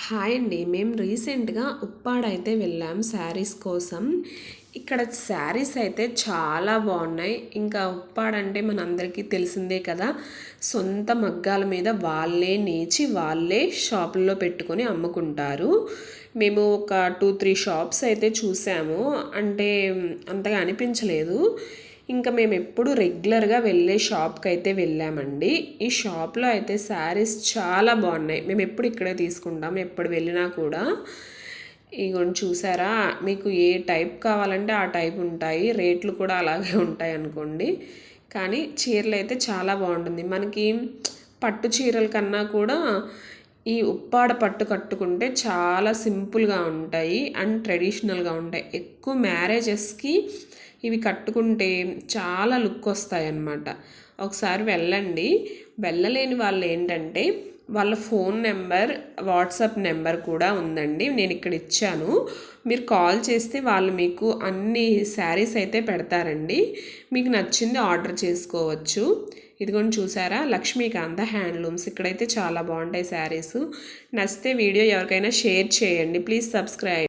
Hi అండి. మేము రీసెంట్గా ఉప్పాడ అయితే వెళ్ళాం శారీస్ కోసం. ఇక్కడ శారీస్ అయితే చాలా బాగున్నాయి. ఇంకా ఉప్పాడ అంటే మనందరికీ తెలిసిందే కదా. సొంత మగ్గాల మీద వాళ్ళే నేచి వాళ్ళే షాపుల్లో పెట్టుకొని అమ్ముకుంటారు. మేము ఒక టూ త్రీ షాప్స్ అయితే చూసాము. అంటే అంతగా అనిపించలేదు. ఇంకా మేము ఎప్పుడు రెగ్యులర్గా వెళ్ళే షాప్కి అయితే వెళ్ళామండి. ఈ షాప్లో అయితే శారీస్ చాలా బాగున్నాయి. మేము ఎప్పుడు ఇక్కడే తీసుకుంటాం ఎప్పుడు వెళ్ళినా కూడా. ఇగోండి చూసారా? మీకు ఏ టైప్ కావాలంటే ఆ టైప్ ఉంటాయి. రేట్లు కూడా అలాగే ఉంటాయి అనుకోండి. కానీ చీరలు అయితే చాలా బాగుంటుంది. మనకి పట్టు చీరల కన్నా కూడా ఈ ఉప్పాడ పట్టు కట్టుకుంటే చాలా సింపుల్గా ఉంటాయి అండ్ ట్రెడిషనల్గా ఉంటాయి. ఎక్కువ మ్యారేజెస్కి ఇవి కట్టుకుంటే చాలా లుక్ వస్తాయి అన్నమాట ఒకసారి వెళ్ళండి. వెళ్ళలేని వాళ్ళు ఏంటంటే వాళ్ళ ఫోన్ నెంబర్ వాట్సాప్ నెంబర్ కూడా ఉందండి. నేను ఇక్కడ ఇచ్చాను. మీరు కాల్ చేస్తే వాళ్ళు మీకు అన్ని శారీస్ అయితే పెడతారండి. మీకు నచ్చింది ఆర్డర్ చేసుకోవచ్చు. ఇదిగోండి చూసారా? లక్ష్మీకాంత హ్యాండ్లూమ్స్. ఇక్కడైతే చాలా బాగుంటాయి శారీస్. నచ్చితే వీడియో ఎవరికైనా షేర్ చేయండి. Please subscribe.